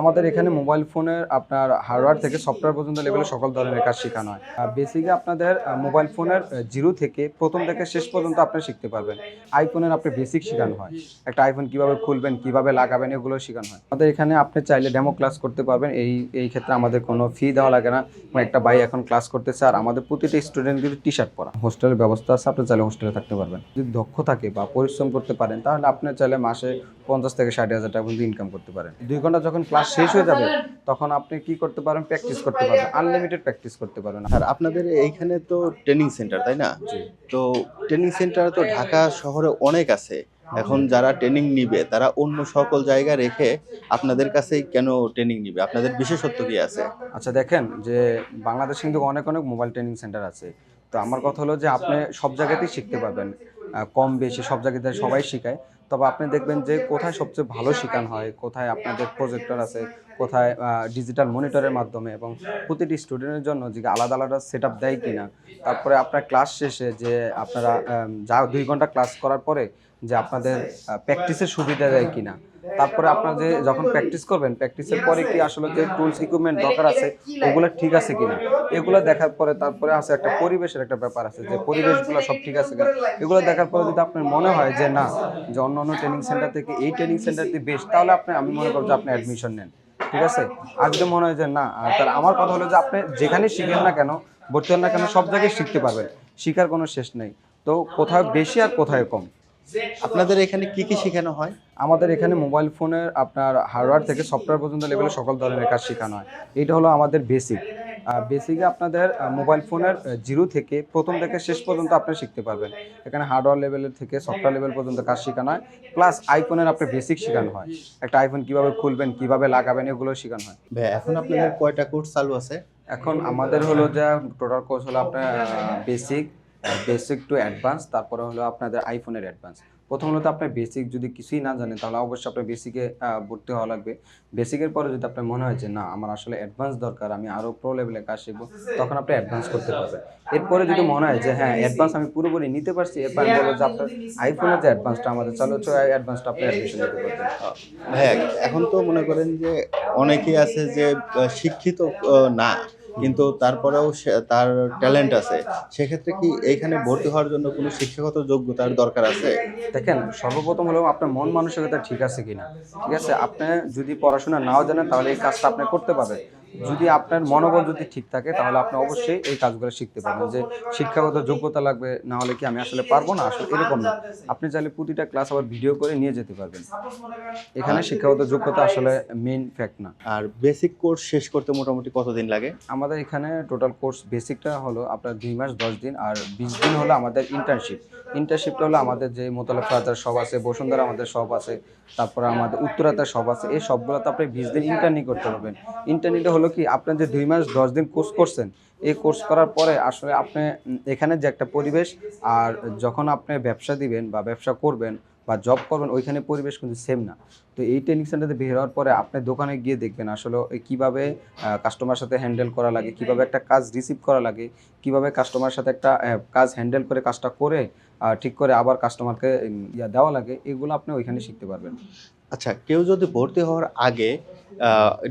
আমাদের এখানে মোবাইল ফোনের আপনার হার্ডওয়্যার থেকে সফটওয়্যার পর্যন্ত লেভেলে সকল ধরনের কাজ শেখানো হয়। বেসিকে আপনাদের মোবাইল ফোনের জিরো থেকে প্রথম থেকে শেষ পর্যন্ত আপনি শিখতে পারবেন। আইফোনের আপনি বেসিক শেখানো হয়। একটা আইফোন কীভাবে খুলবেন, কীভাবে লাগাবেন, এগুলো শেখানো হয়। আমাদের এখানে আপনি চাইলে ডেমো ক্লাস করতে পারবেন। এই এই ক্ষেত্রে আমাদের কোনো ফি দেওয়া লাগে না। একটা ভাই এখন ক্লাস করতেছে আর আমাদের প্রতিটা স্টুডেন্ট কিন্তু টি শার্ট পরা হোস্টেলের ব্যবস্থা আছে, আপনি চাইলে হোস্টেলে থাকতে পারবেন। যদি দক্ষ থাকে বা পরিশ্রম করতে পারেন, তাহলে আপনি চাইলে মাসে পঞ্চাশ থেকে ষাট হাজার টাকা পর্যন্ত ইনকাম করতে পারেন। দুই ঘণ্টা যখন ক্লাস শেষ হয়ে যাবে তখন আপনি কি করতে পারেন? প্র্যাকটিস করতে পারবেন। আনলিমিটেড প্র্যাকটিস করতে পারবেন। আর আপনাদের এইখানে তো ট্রেনিং সেন্টার তাই না? তো ট্রেনিং সেন্টার তো ঢাকা শহরে অনেক আছে। এখন যারা ট্রেনিং নিবে তারা অন্য সকল জায়গা রেখে আপনাদের কাছেই কেন ট্রেনিং নিবে? আপনাদের বিশেষত্ব কি আছে? আচ্ছা দেখেন যে বাংলাদেশে কিন্তু অনেক অনেক মোবাইল ট্রেনিং সেন্টার আছে। তো আমার কথা হলো যে আপনি সব জায়গাতেই শিখতে পারবেন। কম বেশি সব জায়গাতে সবাই শেখায়। তবে আপনি দেখবেন যে কোথায় সবচেয়ে ভালো শেখানো হয়, কোথায় আপনাদের প্রজেক্টর আছে, কোথায় ডিজিটাল মনিটরের মাধ্যমে এবং প্রতিটি স্টুডেন্টের জন্য যে আলাদা আলাদা সেট আপ দেয় কিনা। তারপরে আপনার ক্লাস শেষে যে আপনারা যা দুই ঘণ্টা ক্লাস করার পরে যে আপনাদের প্র্যাকটিসের সুবিধা দেয় কিনা। তারপরে আপনারা যে যখন প্র্যাকটিস করবেন প্র্যাকটিসের পরে কি আসলে যে টুলস ইকুইপমেন্ট দরকার আছে ওগুলো ঠিক আছে কিনা? এগুলো দেখার পরে তারপরে আছে একটা পরিবেশের একটা ব্যাপার আছে যে পরিবেশগুলো সব ঠিক আছে কিনা? এগুলো দেখার পরে যদি আপনার মনে হয় যে না, যে অন্য অন্য ট্রেনিং সেন্টার থেকে এই ট্রেনিং সেন্টারটি বেস্ট তাহলে আপনি, আমি মনে করব যে আপনি অ্যাডমিশন নেন, ঠিক আছে? আর যদি মনে হয় যে না তাহলে আমার কথা হলো যে আপনি যেখানে শিখেন না কেন, ভর্তি হন না কেন, সব জায়গায় শিখতে পারবেন, শিখার কোনো শেষ নেই। তো কোথাও বেশি আর কোথায় কম? আপনাদের এখানে কি কি শেখানো হয়? আমাদের এখানে মোবাইল ফোনের আপনার হার্ডওয়্যার থেকে সফটওয়্যার পর্যন্ত লেভেলে সকল ধরনের কাজ শেখানো হয়। এটা হলো আমাদের বেসিক বেসিকে আপনাদের মোবাইল ফোনের জিরো থেকে প্রথম থেকে শেষ পর্যন্ত আপনি শিখতে পারবেন। এখানে হার্ডওয়্যার লেভেলের থেকে সফটওয়্যার লেভেল পর্যন্ত কাজ শেখানো হয়। প্লাস আইফোনের আপনার বেসিক শেখানো হয়। একটা আইফোন কীভাবে খুলবেন কীভাবে লাগাবেন এগুলো শেখানো হয়। ভাই এখন আপনাদের কয়টা কোর্স চালু আছে? এখন আমাদের হলো যে টোটাল কোর্স হলো আপনার বেসিক বেসিক টু অ্যাডভান্স তারপরে হলো আপনাদের আইফোনের অ্যাডভান্স প্রথম হলো তো আপনার বেসিক যদি কিছুই না জানেন, তাহলে অবশ্যই আপনার বেসিকে ভর্তি হওয়া লাগবে। বেসিকের পরে যদি আপনার মনে হয় যে, না, আমার আসলে অ্যাডভান্স দরকার, আমি আরও প্রো লেভেলে কাজ শিখব, তখন আপনি অ্যাডভান্স করতে পারবেন। এরপরে যদি মনে হয় যে হ্যাঁ অ্যাডভান্স আমি পুরোপুরি নিতে পারছি, এরপর বলব যে, আপনার আইফোনের যে অ্যাডভান্সটা আমাদের চালু হচ্ছে অ্যাডভান্সটা আপনি অ্যাডমিশন নিতে পারবেন। হ্যাঁ এখন তো মনে করেন যে, অনেকেই আছে যে শিক্ষিত না। কিন্তু তারপরেও তার ট্যালেন্ট আছে। সেক্ষেত্রে কি এইখানে ভর্তি হওয়ার জন্য কোনো শিক্ষাগত যোগ্যতার দরকার আছে? দেখেন, সর্বপ্রথম হলো আপনার মন মানসিকতা ঠিক আছে কিনা? ঠিক আছে? আপনি যদি পড়াশোনা নাও জানেন, তাহলে এই কাজটা আপনি করতে পারবেন। যদি আপনার মনোবল যদি ঠিক থাকে তাহলে আপনি অবশ্যই এই কাজগুলো শিখতে পারবেন যে শিক্ষাগত যোগ্যতা লাগবে না হলে কি আমি আসলে পারব না? আসলে এরকম না। আপনি চাইলে প্রতিটা ক্লাস আবার ভিডিও করে নিয়ে যেতে পারবেন। এখানে শিক্ষাগত যোগ্যতা আসলে মেইন ফ্যাক্ট না। আর বেসিক কোর্স শেষ করতে মোটামুটি কতদিন লাগে? আমাদের এখানে টোটাল কোর্স বেসিকটা হলো আপনার দুই মাস দশ দিন আর বিশ দিন হলো আমাদের ইন্টার্নশিপ ইন্টার্নশিপটা হলো আমাদের যে মোতালা প্লাজার সব আছে, বসুন্ধরা আমাদের সব আছে, তারপরে আমাদের উত্তরাতার সব আছে, এই সবগুলোতে আপনি বিশ দিন ইন্টার্নি করতে পারবেন। ইন্টার্নিটা হলো কি আপনার যে দুই মাস দশ দিন কোর্স করছেন, এই কোর্স করার পরে আসলে আপনি এখানে যে একটা পরিবেশ, আর যখন আপনি ব্যবসা দিবেন বা ব্যবসা করবেন বা জব করবেন ওইখানে পরিবেশ কিন্তু সেম না। তো এই ট্রেনিং সেন্টারে বের হওয়ার পরে আপনি দোকানে গিয়ে দেখবেন আসলে কীভাবে কাস্টমার সাথে হ্যান্ডেল করা লাগে কীভাবে একটা কাজ রিসিভ করা লাগে কীভাবে কাস্টমার সাথে একটা কাজ হ্যান্ডেল করে কাজটা করে ঠিক করে আবার কাস্টমারকে ইয়া দেওয়া লাগে এগুলো আপনি ওইখানে শিখতে পারবেন। আচ্ছা কেউ যদি ভর্তি হওয়ার আগে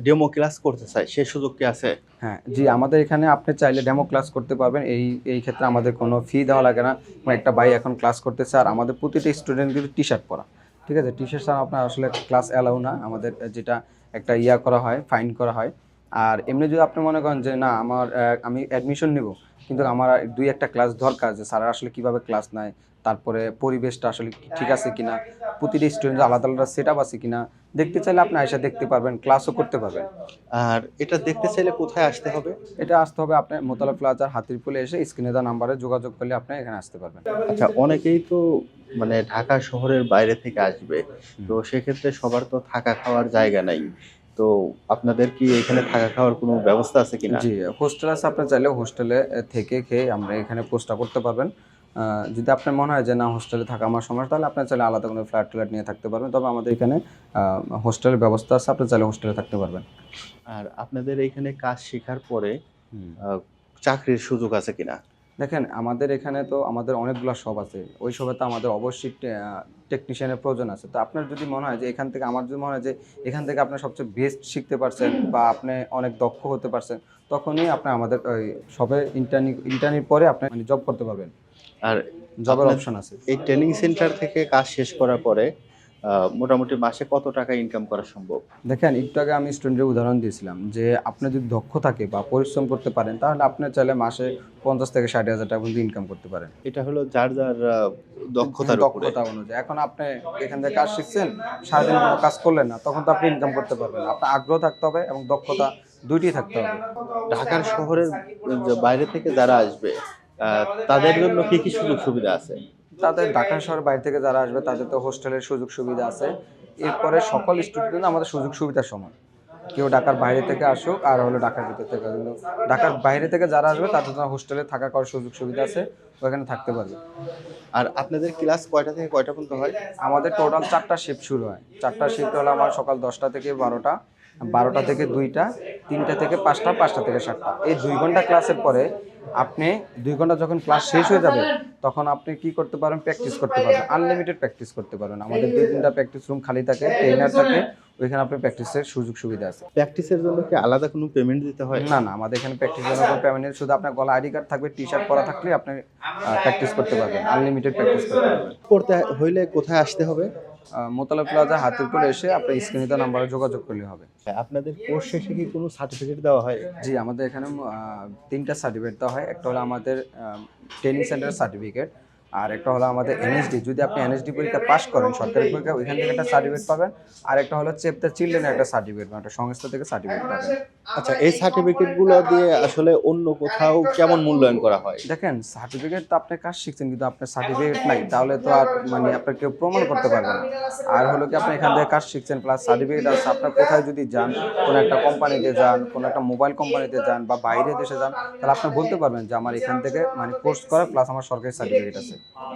ডেমো ক্লাস করতে চায় সে সুযোগ কি আছে? হ্যাঁ জি, আমাদের এখানে আপনি চাইলে ডেমো ক্লাস করতে পারবেন। এই এই ক্ষেত্রে আমাদের কোনো ফি দেওয়া লাগে না। একটা ভাই এখন ক্লাস করতেছে আর আমাদের প্রতিটা স্টুডেন্ট কিন্তু টি শার্ট পরা। ঠিক আছে? টি শার্ট ছাড়া আপনার আসলে ক্লাস অ্যালাউ না। আমাদের যেটা একটা ইয়া করা হয় ফাইন করা হয়। আর এমনি যদি আপনি মনে করেন যে, না, আমার আমি অ্যাডমিশন নেব। কিন্তু আমার দুই একটা ক্লাস দরকার যে স্যার আসলে কীভাবে ক্লাস নেয় তারপরে পরিবেশটা আসলে ঠিক আছে কিনা? প্রতিটি স্টুডেন্ট আলাদা আলাদা সেট আপ আছে কিনা? দেখতে চাইলে আপনি আয়সা দেখতে পারবেন ক্লাসও করতে পারবেন। আর এটা দেখতে চাইলে কোথায় আসতে হবে? এটা আসতে হবে আপনার মোতালা প্লাজার হাতিরপুলে এসে স্ক্রিনে দেওয়া নাম্বারে যোগাযোগ করলে আপনি এখানে আসতে পারবেন। আচ্ছা অনেকেই তো মানে ঢাকা শহরের বাইরে থেকে আসবে তো সেক্ষেত্রে সবার তো থাকা খাওয়ার জায়গা নাই। তো আপনাদের কি এখানে থাকা খাওয়ার কোনো ব্যবস্থা আছে কিনা? জি হোস্টেল আছে আপনার চাইলে হোস্টেলে থেকে খেয়ে আমরা এখানে পোস্টটা করতে পারবেন। যদি আপনার মনে হয় যে না হোস্টেলে থাকা আমার সমস্যা তাহলে আপনার চাইলে আলাদা কোনো ফ্ল্যাট ট্ল্যাট নিয়ে থাকতে পারবেন। তবে আমাদের এখানে হোস্টেলের ব্যবস্থা আছে আপনি চাইলে হোস্টেলে থাকতে পারবেন। আর আপনাদের এইখানে কাজ শেখার পরে চাকরির সুযোগ আছে কিনা? দেখেন আমাদের এখানে তো আমাদের অনেকগুলো শপ আছে। ওই শপে তো আমাদের অবশ্যই টেকনিশিয়ানের প্রয়োজন আছে। তো আপনার যদি মনে হয় যে এখান থেকে আমার যদি মনে হয় যে এখান থেকে আপনার সবচেয়ে বেস্ট শিখতে পারছেন বা আপনি অনেক দক্ষ হতে পারছেন তখনই আপনি আমাদের ওই শপে ইন্টারনি ইন্টারনির পরে আপনি মানে জব করতে পারবেন। আর জবের অপশন আছে। এই ট্রেনিং সেন্টার থেকে কাজ শেষ করার পরে মোটামুটি মাসে কত টাকা ইনকাম করা সম্ভব? দেখেন একটু আগে আমি স্টুডেন্টের উদাহরণ দিয়েছিলাম যে আপনি যদি দক্ষ থাকে বা পরিশ্রম করতে পারেন তাহলে আপনি চাইলে মাসে পঞ্চাশ থেকে ষাট হাজার টাকা পর্যন্ত ইনকাম করতে পারেন। এটা হলো যার যার উপরে দক্ষতা অনুযায়ী। এখন আপনি এখান থেকে কাজ শিখছেন সারাদিন কোনো কাজ করলেন না তখন তো আপনি ইনকাম করতে পারবেন আপনার আগ্রহ থাকতে হবে এবং দক্ষতা দুইটি থাকতে হবে। ঢাকার শহরের বাইরে থেকে যারা আসবে তাদের জন্য কি কি সুযোগ সুবিধা আছে? তাদের ঢাকা শহর বাইরে থেকে যারা আসবে তাদের তো হোস্টেলের সুযোগ সুবিধা আছে। এরপরে সকল স্টুডেন্ট আমাদের সুযোগ সুবিধার সমান। কেউ ঢাকার বাইরে থেকে আসুক আর হলো ঢাকার ভিতর থেকে কিন্তু ঢাকার বাইরে থেকে যারা আসবে তাদের জন্য হোস্টেলে থাকা করার সুযোগ সুবিধা আছে ওখানে থাকতে পারবে। আর আপনাদের ক্লাস কয়টা থেকে কয়টা পর্যন্ত হয়? আমাদের টোটাল চারটা শিফট শুরু হয়। চারটা শিফট হলো আমার সকাল দশটা থেকে বারোটা বারোটা থেকে দুইটা তিনটা থেকে পাঁচটা পাঁচটা থেকে সাতটা। এই দুই ঘণ্টা ক্লাসের পরে আপনি দুই ঘণ্টা যখন ক্লাস শেষ হয়ে যাবে তখন আপনি কি করতে পারেন? প্র্যাকটিস করতে পারবেন। আনলিমিটেড প্র্যাকটিস করতে পারেন আমাদের দুই তিনটা প্র্যাকটিস রুম খালি থাকে ট্রেনার থাকে ওইখানে আপনার প্র্যাকটিসের সুযোগ সুবিধা আছে। প্র্যাকটিসের জন্য কি আলাদা কোনো পেমেন্ট দিতে হয়? না না আমাদের এখানে প্র্যাকটিস জন্য কোনো পেমেন্ট শুধু আপনার গলা আইডি কার্ড থাকবে টি শার্ট পরা থাকলে আপনি প্র্যাকটিস করতে পারবেন। আনলিমিটেড প্র্যাকটিস করতে পারবেন। করতে হইলে কোথায় আসতে হবে? মোতালা প্লাজা হাতিরপুর এসে আপনার স্ক্রিনিত নাম্বারে যোগাযোগ করলে হবে। আপনাদের কোর্স শেষে কি কোনো সার্টিফিকেট দেওয়া হয়? জি আমাদের এখানে তিনটা সার্টিফিকেট দেওয়া হয়। একটা হলো আমাদের ট্রেনিং সেন্টার সার্টিফিকেট আর একটা হলো আমাদের এনএসডি যদি আপনি এনএসডি পরীক্ষা পাস করেন সরকারি পরীক্ষা ওইখান থেকে একটা সার্টিফিকেট পাবেন। আর একটা হলো চেপ দ্য চিলড্রেনের একটা সার্টিফিকেট একটা সংস্থা থেকে সার্টিফিকেট পাবেন। আচ্ছা এই সার্টিফিকেটগুলো দিয়ে আসলে অন্য কোথাও কেমন মূল্যায়ন করা হয়? দেখেন সার্টিফিকেট তো আপনি কাজ শিখছেন কিন্তু আপনার সার্টিফিকেট নাই তাহলে তো আর মানে আপনার কেউ প্রমাণ করতে পারবে না। আর হলো কি আপনি এখান থেকে কাজ শিখছেন প্লাস সার্টিফিকেট আছে আপনার কোথায় যদি যান কোনো একটা কোম্পানিতে যান কোনো একটা মোবাইল কোম্পানিতে যান বা বাইরে দেশে যান তাহলে আপনি বলতে পারবেন যে আমার এখান থেকে মানে কোর্স করা প্লাস আমার সরকারি সার্টিফিকেট আছে। 好